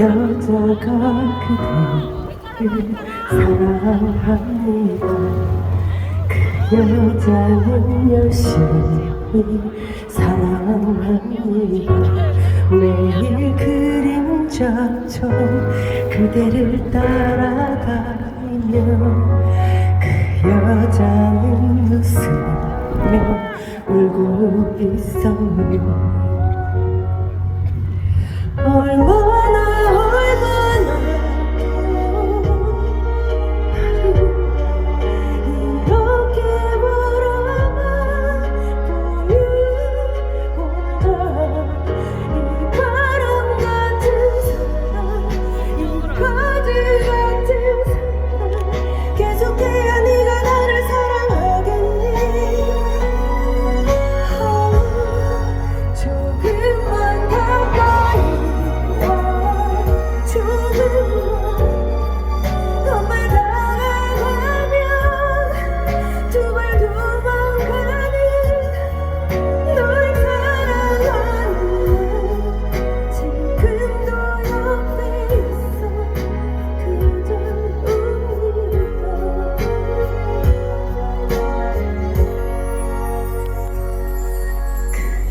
여자가 그대를 사랑합니다 그 여자는 열심히 사랑합니다 매일 그림자처럼 그대를 따라다니며 그 여자는 웃으며 울고 있어요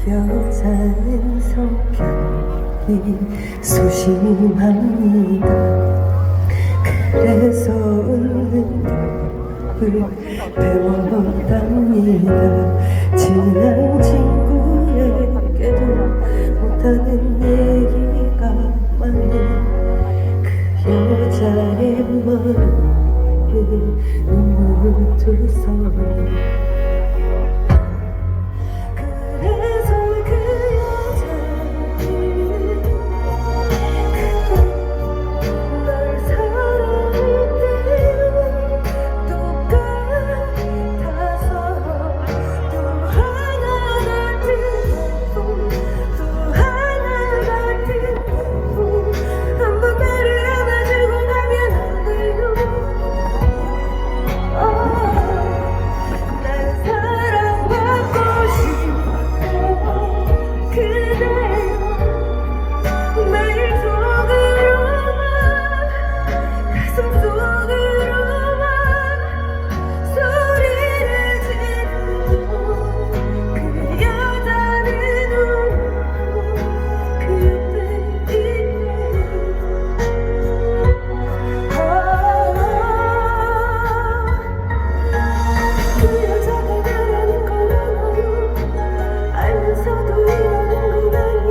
여자는 성격이 소심합니다. 그래서 웃는 법을 배워답니다. 친한 친구에게도 못하는 얘기가 많은 그 여자의 마음에 눈물 두서요